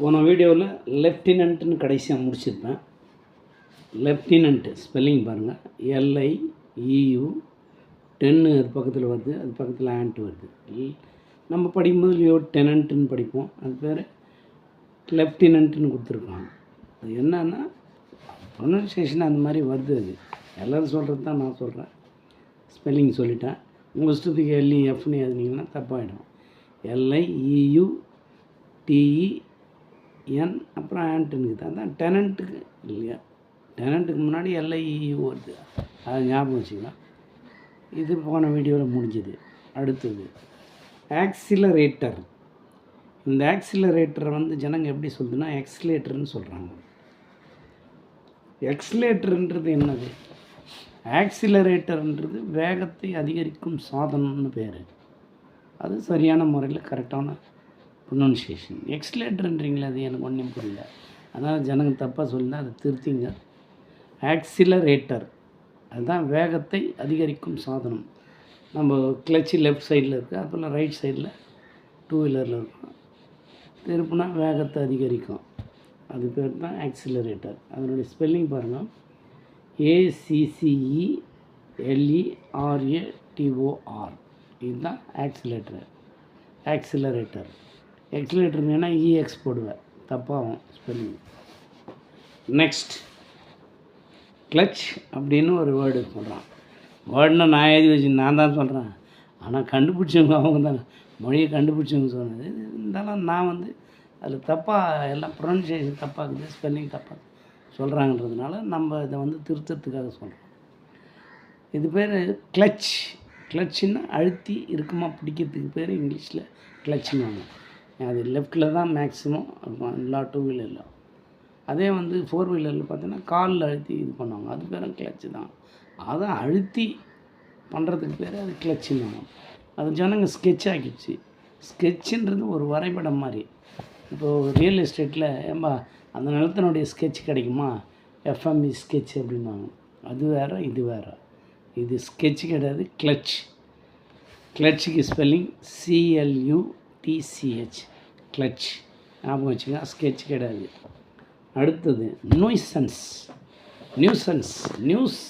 போன வீடியோவில் லெஃப்டினன்ட்னு கடைசியாக முடிச்சிருப்பேன். லெஃப்டினன்ட்டு ஸ்பெல்லிங் பாருங்கள் எல்ஐ இயு டென்னு அது பக்கத்தில் வருது அது பக்கத்தில் ஆண்ட் வருது. நம்ம படிக்கும்போது லியோ டெனண்ட்டுன்னு படிப்போம். அது பேர் லெஃப்டினன்ட்டுன்னு கொடுத்துருக்காங்க. அது என்னன்னா ப்ரொனன்சியேஷன் அந்த மாதிரி வருது அது. எல்லோரும் சொல்கிறது தான் நான் சொல்கிறேன் ஸ்பெல்லிங் சொல்லிட்டேன். உங்கள் இஷ்டத்துக்கு எல்இஎஃப்னு எழுதினீங்கன்னா தப்பாகிடும் எல்ஐ இயு டிஇ என் அப்புறம் ஆண்ட்டுன்னு தான். டெனண்ட்டுக்கு இல்லையா? டெனண்ட்டுக்கு முன்னாடி எல்ஐஇ வருது அதை ஞாபகம் வச்சுக்கலாம். இது போன வீடியோவில் முடிஞ்சது. அடுத்தது ஆக்சிலரேட்டர். இந்த ஆக்சிலரேட்டரை வந்து ஜனங்க எப்படி சொல்லுதுன்னா எக்ஸ்லேட்டர்னு சொல்கிறாங்க எக்ஸ்லேட்டர்ன்றது என்னது? ஆக்சிலரேட்டர்ன்றது வேகத்தை அதிகரிக்கும் சாதனம்னு பேர். அது சரியான முறையில் கரெக்டான ப்ரொனன்சியேஷன் எக்ஸ்லேட்டர்ன்றீங்களே அது எனக்கு ஒன்றும் புரியல. அதனால் ஜனங்க தப்பாக சொல்லினா அதை திருத்திங்க. ஆக்சிலரேட்டர் அதுதான் வேகத்தை அதிகரிக்கும் சாதனம். நம்ம கிளச்சு லெஃப்ட் சைடில் இருக்குது அப்போல்லாம் ரைட் சைடில் டூ வீலரில் இருக்கும். திருப்பினா வேகத்தை அதிகரிக்கும். அது பேர் தான் ஆக்சிலரேட்டர் அதனுடைய ஸ்பெல்லிங் பாருங்கள் A C C E L E R A T O R இதுதான் ஆக்சிலேட்டர் ஆக்சிலரேட்டர் எக்ஸிலேட்டர் வேணால் இஎக்ஸ் போடுவேன். தப்பாகும் ஸ்பெல்லிங் நெக்ஸ்ட் கிளச் அப்படின்னு ஒரு வேர்டு சொல்கிறான் வேர்டுனா நான் எழுதி வச்சு நான் தான் சொல்கிறேன் ஆனால் கண்டுபிடிச்சவங்க அவங்க தான். மொழியை கண்டுபிடிச்சவங்க சொன்னது. இருந்தாலும் நான் வந்து அதில் தப்பாக எல்லாம் ப்ரொனன்சியேஷன் தப்பாக இருக்குது ஸ்பெல்லிங் தப்பாக சொல்கிறாங்கன்றதுனால நம்ம இதை வந்து திருத்தத்துக்காக சொல்கிறோம் இது பேர் கிளச் கிளச்சுன்னா அழுத்தி இருக்குமா பிடிக்கிறதுக்கு பேர் இங்கிலீஷில் கிளச்சுன்னு அது லெஃப்ட்டில் தான் மேக்ஸிமம் இருக்கும் எல்லா டூ வீலரில் அதே வந்து ஃபோர் வீலரில் பார்த்தீங்கன்னா காலில் அழுத்தி இது பண்ணுவாங்க. அது பேரும் கிளச்சு தான். அதை அழுத்தி பண்ணுறதுக்கு பேர் அது கிளச்சுன்னு அது ஜனங்க ஸ்கெட்ச் ஆக்கிடுச்சு. ஸ்கெட்சுன்றது ஒரு வரைபடம் மாதிரி. இப்போது ரியல் எஸ்டேட்டில் ஏம்பா அந்த நிலத்தினுடைய ஸ்கெட்ச் கிடைக்குமா? எஃப்எம்இ ஸ்கெட்ச் அப்படின்னாங்க அது வேறு இது வேறு. இது ஸ்கெட்ச் கிடையாது கிளச் கிளச்சுக்கு ஸ்பெல்லிங் சிஎல்யூ டிசிஹெச் கிளச் ஞாபகம் வச்சுங்க ஸ்கெட்ச் கிடையாது. அடுத்தது நியூசன்ஸ் நியூசன்ஸ் நியூஸ்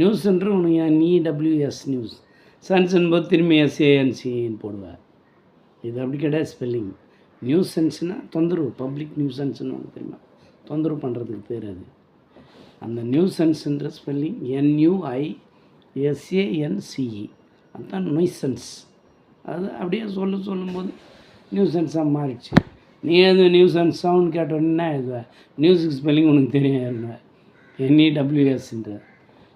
நியூஸ்ன்ற உனக்கு இடபிள்யூஎஸ் நியூஸ் சன்ஸ் என்பது திரும்பி எஸ்ஏஎன்சின்னு e போடுவார். இது அப்படி கிடையாது ஸ்பெல்லிங் நியூசன்ஸ்னால் தொந்தரவு பப்ளிக் நியூசன்ஸ்னு ஒன்று தெரியுமா? தொந்தரவு பண்ணுறதுக்கு பேர் அது. அந்த நியூசன்ஸ்ன்ற ஸ்பெல்லிங் என்யூஐ எஸ்ஏஎன்சிஇ அதுதான் நொய்சன்ஸ் அது அப்படியே சொல்ல சொல்லும்போது நியூசன்ஸாக மாறிடுச்சு. நீ எது நியூசன்ஸ் சவுண்ட் கேட்டோன்னே என்ன எழுதுவ நியூஸுக்கு ஸ்பெல்லிங் உனக்கு தெரியும் எழுதுவேன் என்இடபிள்யூஎஸ்ன்ற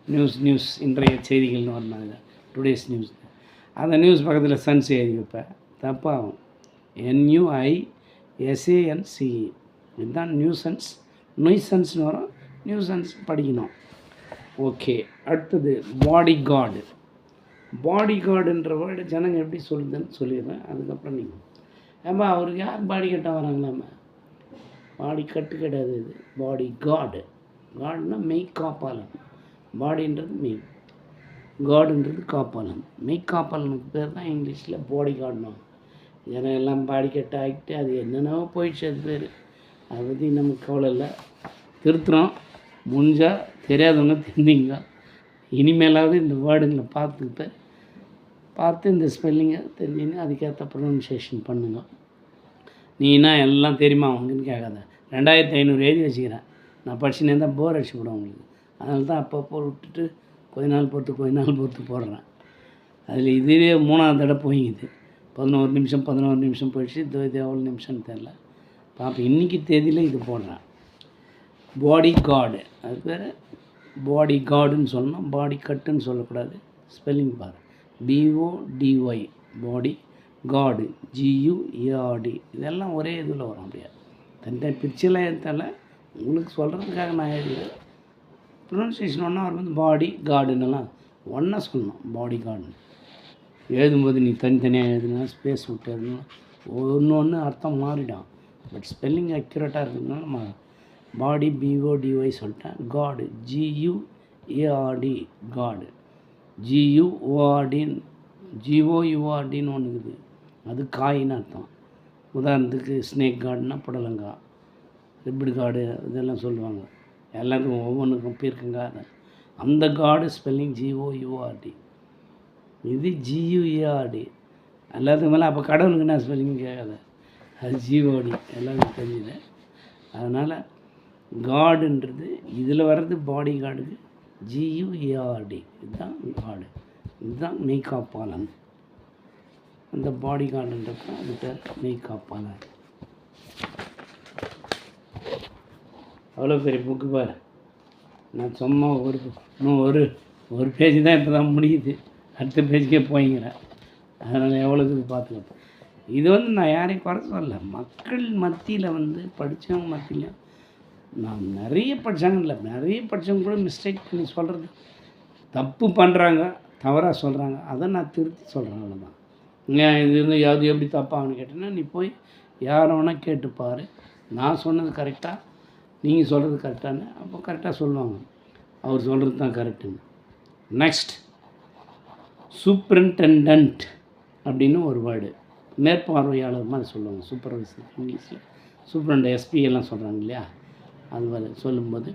நியூஸ் நியூஸ் இன்றைய செய்திகள்னு வரணும் டுடேஸ் நியூஸ் அந்த நியூஸ் பக்கத்தில் சன்ஸ் எழுதி வைப்பேன் தப்பாகும். என்யூஐ எஸ்ஏஎன்சிஇ இதுதான் நியூசன்ஸ் நொய்சன்ஸ்னு வரும். நியூசன்ஸ் படிக்கணும். ஓகே அடுத்தது பாடி கார்டு பாடி கார்டுன்ற வேர்டு ஜனங்க எப்படி சொல்லுதுன்னு சொல்லிடுறேன். அதுக்கப்புறம் நீங்கள் ஏம்மா அவருக்கு யார் பாடி கட்ட வராங்களாம்மா? பாடி கட்டு கிடையாது இது. பாடி கார்டு கார்டுனா மெய் காப்பாளன். பாடின்றது மெய். கார்டுன்றது காப்பாளன். மெய் காப்பாளனுக்கு பேர் தான் இங்கிலீஷில் பாடி கார்டுனோம் ஜனம் எல்லாம் பாடி கட்ட ஆகிட்டு அது என்னென்னவோ போயிடுச்சு அது பேர். அதை பற்றி நமக்கு கவலை இல்லை. திருத்துறோம். முடிஞ்சால் தெரியாதவங்க தெரிஞ்சிங்க. இனிமேலாவது இந்த வேர்டுங்களை பார்த்துக்கிட்டு பார்த்து இந்த ஸ்பெல்லிங்கை தெரிஞ்சுன்னு அதுக்கேற்ற ப்ரொனன்சியேஷன் பண்ணுங்க. நீனா எல்லாம் தெரியுமா அவங்களுன்னு கேட்காத. ரெண்டாயிரத்தி ஐநூறு எழுதி வச்சுக்கிறேன். நான் படிச்சுனே தான் போர் அடிச்சு விடும் உங்களுக்கு. அதனால தான் அப்பப்போ விட்டுட்டு கொஞ்ச நாள் பொறுத்து கொஞ்ச நாள் பொறுத்து போடுறேன். அதில் இதுவே மூணாவது தடவை போயிங்குது பதினோரு நிமிஷம் பதினோரு நிமிஷம் போயிடுச்சு. இது இது எவ்வளோ நிமிஷம்னு தெரில பார்ப்போம் இன்றைக்கி தேதியில் இது போடுறேன். பாடி கார்டு அது பேர் பாடி கார்டுன்னு சொல்லணும். பாடி கட்டுன்னு சொல்லக்கூடாது. ஸ்பெல்லிங் பாரு பிஓடிஒய் பாடி காடு ஜியூஏஆர்டி இதெல்லாம் ஒரே இதில் வரும் அப்படியா. தனித்தனி பிரிச்செல்லாம் ஏற்றால உங்களுக்கு சொல்கிறதுக்காக நான் எழுதுறேன் ப்ரொனன்சியேஷன் ஒன்றா வரும்போது பாடி கார்டுன்னெல்லாம் ஒன்றா சொல்லணும் பாடி கார்டுன்னு எழுதும்போது நீ தனித்தனியாக எழுதுனா ஸ்பேஸ் விட்டு எழுதுனா ஒன்று ஒன்று அர்த்தம் மாறிடும். பட் ஸ்பெல்லிங் அக்யூரேட்டாக இருக்கிறதுனால நம்ம பாடி பிஓடிஒய் சொல்லிட்டேன் காடு ஜியூஏஆர்டி காடு ஜியூஓஆர்டின் ஜிஓயூஆர்டின்னு ஒன்று இருக்குது. அது காயின்னு அர்த்தம். உதாரணத்துக்கு ஸ்னேக் கார்டுனா புடலங்கா ரிப்பிட் கார்டு இதெல்லாம் சொல்லுவாங்க. எல்லாத்துக்கும் ஒவ்வொன்றுக்கும் பீர்க்கங்கா அந்த கார்டு ஸ்பெல்லிங் ஜிஓ இது ஜியுஇஆர்டி எல்லாத்துக்கும் மேலே அப்போ கடவுளுக்கு என்ன ஸ்பெல்லிங் கேட்காத? அது ஜிஓடி எல்லாருக்கும் தெரிஞ்சுது. அதனால் காடுன்றது இதில் வர்றது பாடி கார்டுக்கு ஜியுஏஆர்டி இதுதான் காடு இதுதான் மெய்காப்பாளன். அந்த பாடி கார்டுன்றப்போ அது பேர் மெய்காப்பாளன். அவ்வளோ பெரிய புக்கு பார். நான் சும்மா ஒரு இன்னும் ஒரு ஒரு பேஜ் தான் இப்போ தான் முடியுது. அடுத்த பேஜுக்கே போய்ங்கிறேன். அதனால் எவ்வளோ இது பார்த்துக்கப்போ இது வந்து நான் யாரையும் குறை சொல்லல. மக்கள் மத்தியில் வந்து படித்தவங்க மத்தியிலையும் நான் நிறைய படித்தாங்க இல்லை நிறைய படித்தவங்க கூட மிஸ்டேக் பண்ணி சொல்கிறது தப்பு பண்ணுறாங்க தவறாக சொல்கிறாங்க அதை நான் திருத்தி சொல்கிறேன் அவ்வளோதான் ஏன் இது வந்து அது எப்படி தப்பாகனு கேட்டேன்னா நீ போய் யாரை வேணால் கேட்டுப்பார் நான் சொன்னது கரெக்டாக நீங்கள் சொல்கிறது கரெக்டானு அப்போ கரெக்டாக சொல்லுவாங்க. அவர் சொல்கிறது தான் கரெக்டுங்க நெக்ஸ்ட் சூப்ரிண்டெண்டன்ட் அப்படின்னு ஒரு வேர்டு மேற்பார்வையாளர் மாதிரி சொல்லுவாங்க சூப்பர்வைசர் இங்கிலீஷில். சூப்பரண்ட் எஸ்பி எல்லாம் சொல்கிறாங்க இல்லையா? அது சொல்லும்போது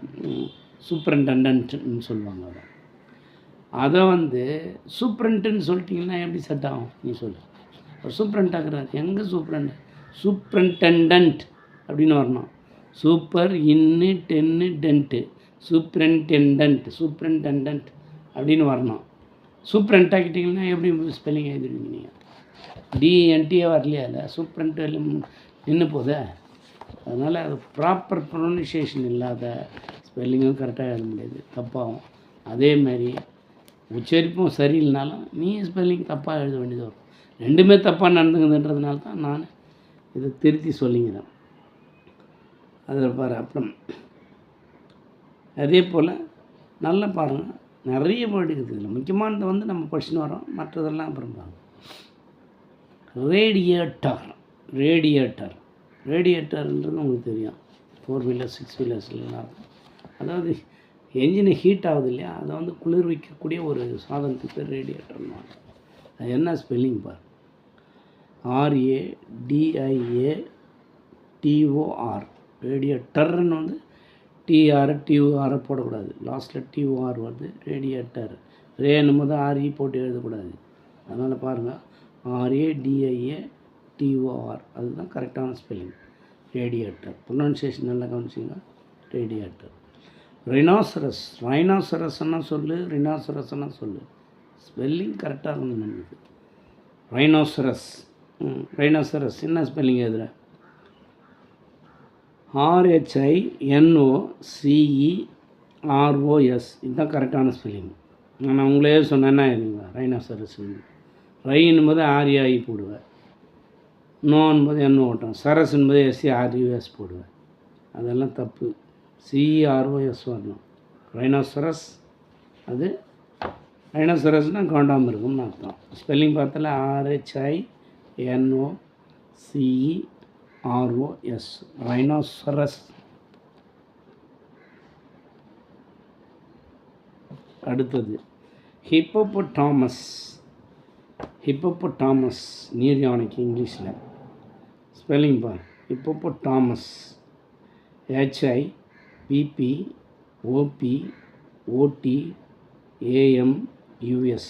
சூப்பரிண்டன்ட்னு சொல்லுவாங்க அதை. அதை வந்து சூப்ரண்ட்டுன்னு சொல்லிட்டீங்கன்னா எப்படி செட் ஆகும்? நீ சொல்லு. ஒரு சூப்ரண்ட் ஆகுறாரு எங்கே சூப்ரண்ட் சூப்ரண்டன்டன்ட் அப்படின்னு வரணும். சூப்பர் இன்னு டென்னு டென்ட்டு சூப்ரண்டெண்டன்ட் சூப்ரண்டெண்டன்ட் அப்படின்னு வரணும். சூப்ரண்ட் ஆக்கிட்டிங்கன்னா எப்படி ஸ்பெல்லிங் எழுதிடுவீங்க நீங்கள் டிஎன்டியே வரலையா? இல்லை சூப்ரண்ட் நின்று போதே? அதனால் அது ப்ராப்பர் ப்ரொனன்சியேஷன் இல்லாத ஸ்பெல்லிங்கும் கரெக்டாக எழுத முடியாது. தப்பாகும் அதேமாரி உச்சரிப்பும் சரியில்லைனாலும் நீ ஸ்பெல்லிங் தப்பாக எழுத வேண்டியது வரும். ரெண்டுமே தப்பாக நடந்துக்குதுன்றதுனால தான் நான் இதை திருத்தி சொல்லிங்கிறேன் அதில் பாரு அப்புறம். அதே போல் நல்லா பாருங்கள் நிறைய வேர்டு இருக்குது. இதில் முக்கியமானது வந்து நம்ம படிச்சுன்னு வரோம் மற்றதெல்லாம் அப்புறம் பாருங்கள் ரேடியேட்டர் ரேடியேட்டர் ரேடியேட்டர்ன்றது உங்களுக்கு தெரியும். ஃபோர் வீலர் சிக்ஸ் வீலர்ஸ்லாம் அதாவது என்ஜினை ஹீட் ஆகுது இல்லையா? அதை வந்து குளிர்விக்கக்கூடிய ஒரு சாதனத்துக்கு பேர் ரேடியேட்டர்னு அது என்ன spelling bar? R A D I A T O R ரேடியேட்டர்னு வந்து T R T O R போடக்கூடாது. லாஸ்ட்டில் டியூஆர் வருது ரேடியேட்டர் ரேனும் போது ஆர்இ போட்டு எழுதக்கூடாது. அதனால் பாருங்கள் ஆர்ஏ டிஐஏ டிஓஆர் அதுதான் கரெக்டான ஸ்பெல்லிங் ரேடியேட்டர் ப்ரொனன்சியேஷன் நல்லா கவனிச்சிங்க ரேடியேட்டர் ரினாசரஸ் ரைனாசரஸ்னா சொல்லு ரினாசரஸ்னா சொல்லு. ஸ்பெல்லிங் கரெக்டாக இருக்கணும் நம்மளுக்கு ரைனோசரஸ் ரைனோசரஸ் என்ன ஸ்பெல்லிங் எதில் ஆர்ஹெச்ஐ என்ஓ சிஇ ஆர்ஓஎஸ் இதுதான் கரெக்டான ஸ்பெல்லிங் நான் உங்களே சொன்னேன்னா இதுங்க ரைனோசரஸ் ரைன்னும் போது ஆர்ஏஐ போடுவேன். நோ என்பது என்ன ஓட்டம். சரஸ் என்பது எஸ்சி ஆர்யூஎஸ் போடுவேன். அதெல்லாம் தப்பு. சிஆர்ஓஎஸ் வரணும் ரைனோசரஸ் அது ரைனோசரஸ்னால் காண்டாமல் இருக்கும்னு அர்த்தம். Spelling பார்த்தால RHI NO CE ROS rhinoceros அடுத்தது ஹிப்போபொட்டாமஸ் ஹிப்போபொட்டாமஸ் நீர் யானைக்கு இங்கிலீஷில். ஸ்பெல்லிங் பார். Thomas HI PP OP OT AM US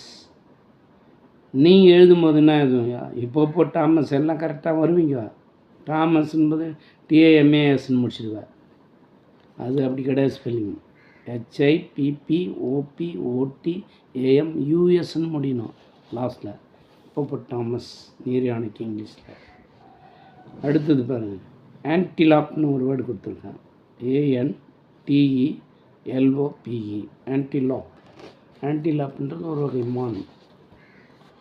நீ எழுதும்போது என்ன எழுதுவீங்க இப்போ டாமஸ் எல்லாம் கரெக்டாக வருவீங்க. டாமஸ் என்பது டிஏஎம்ஏஎஸ்ன்னு முடிச்சிடுவேன் அது அப்படி கிடையாது spelling HI PP OP OT AM யூஎஸ்ன்னு முடியணும். லாஸ்ட்டில் இப்போ டாமஸ் நீர் யானைக்கு இங்கிலீஷில். அடுத்தது பாருங்கள் ஆன்டிலாப்னு ஒரு வேர்டு கொடுத்துருக்கேன் ஏஎன் டிஇ எல்ஓபிஇ ஆன்டிலாப் ஆன்டிலாப்ன்றது ஒரு வகை மான்.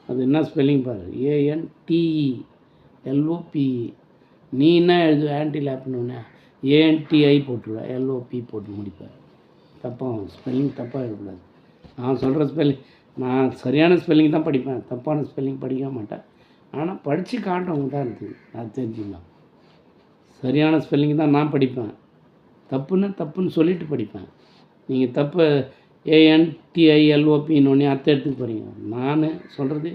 அது என்ன ஸ்பெல்லிங் பாரு? ஏஎன் டிஇ எல்ஓபிஇ நீ என்ன எழுது ஆன்டிலாப்னு ஏஎன்டிஐ போட்டுருவேன் எல்ஓபி போட்டு முடிப்பேன் தப்பாக ஸ்பெல்லிங் தப்பாக இருக்கக்கூடாது நான் சொல்கிற ஸ்பெல்லிங் நான் சரியான ஸ்பெல்லிங் தான் படிப்பேன். தப்பான ஸ்பெல்லிங் படிக்க மாட்டேன். ஆனால் படித்து காட்டவங்க தான் இருக்குது அது தெரிஞ்சுக்கலாம் சரியான ஸ்பெல்லிங் தான் நான் படிப்பேன். தப்புன்னா தப்புன்னு சொல்லிட்டு படிப்பேன். நீங்கள் தப்பு ஏஎன்டிஐஎல்ஓபின்னு அர்த்தம் எடுத்துக்க போகிறீங்க நான் சொல்கிறது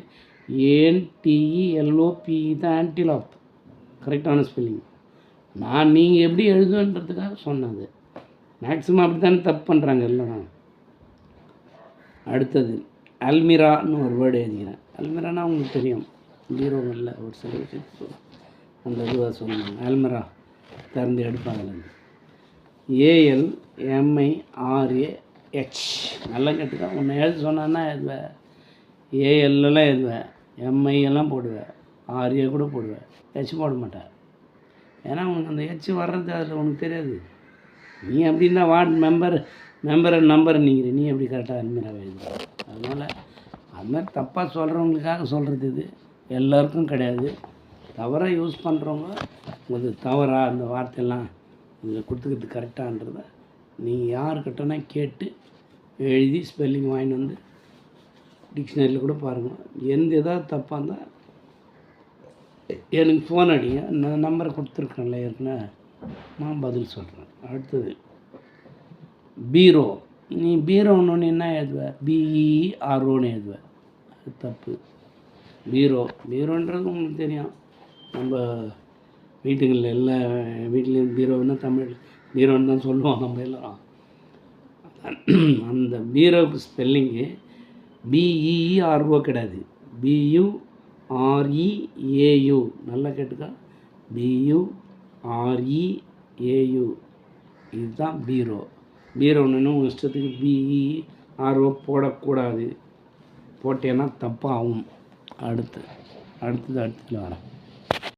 ஏஎன்டிஇஎல்ஓபி தான் ஆன்டிலாப் கரெக்டான ஸ்பெல்லிங் நான் நீங்கள் எப்படி எழுதுன்றதுக்காக சொன்னது மேக்ஸிமம் அப்படி தானே தப்பு பண்ணுறாங்க இல்லைனா அடுத்தது அல்மிரான்னு ஒரு வேர்டு எழுதிக்கிறேன். அல்மிரானா உங்களுக்கு தெரியும். பீரோவில் ஒரு சில விஷயம் அந்த இதுவாக சொல்லுவாங்க அல்மரா திறந்து எடுப்பாங்கலேருந்து ஏஎல் எம்ஐ ஆர்ஏ ஹெச் நல்லா கேட்டுக்கா. உன்னை எழுத சொன்னான்னா எழுதுவேன் ஏஎல்லாம் எழுதுவேன் எம்ஐ எல்லாம் போடுவேன் ஆர்ஏ கூட போடுவேன் ஹெச் போட மாட்டேன் ஏன்னா உனக்கு அந்த ஹெச் வர்றது அதில் உனக்கு தெரியாது. நீ அப்படின்னா வார்டு மெம்பர் மெம்பரை நம்பர் நீங்கள் நீ எப்படி கரெக்டாக அல்மிராவை எழுதுவ? அதனால் அது மாதிரி தப்பாக சொல்கிறவங்களுக்காக சொல்கிறது இது. எல்லாருக்கும் கிடையாது. தவறாக யூஸ் பண்ணுறவங்க உங்களுக்கு தவறாக அந்த வார்த்தையெல்லாம் இதில் கொடுத்துக்கிறது கரெக்டான்றத நீங்கள் யாருக்கிட்டனா கேட்டு எழுதி ஸ்பெல்லிங் வாங்கிட்டு வந்து டிக்ஷனரியில் கூட பாருங்கள் எந்த எதாவது தப்பாக இருந்தால் எனக்கு ஃபோன் அடிங்க. நான் நம்பரை கொடுத்துருக்கேன்ல ஏற்கனவே நான் பதில் சொல்கிறேன் அடுத்தது பீரோ. நீ பீரோன்னு என்ன எழுதுவ? பிஇஆர்ஓன்னு எழுதுவ. அது தப்பு. பீரோ. பீரோன்றது உங்களுக்கு தெரியும். நம்ம வீட்டுகளில் எல்லா வீட்லேயும் பீரோன்னா தமிழ் பீரோன்னு தான் சொல்லுவோம் நம்ம எல்லாம் அந்த பீரோவுக்கு ஸ்பெல்லிங்கு பிஇஇஆர்ஓ கிடையாது. பியு ஆர்இஏயு நல்லா கேட்டுக்கா. பியு ஆர்இஏயு இதுதான் பீரோ. பீரோன்னு உங்கள் இஷ்டத்துக்கு பிஇ ஆர்ஓ போடக்கூடாது. போட்டேன்னா தப்பாகும். அடுத்து அடுத்தது அடுத்ததில் வரேன்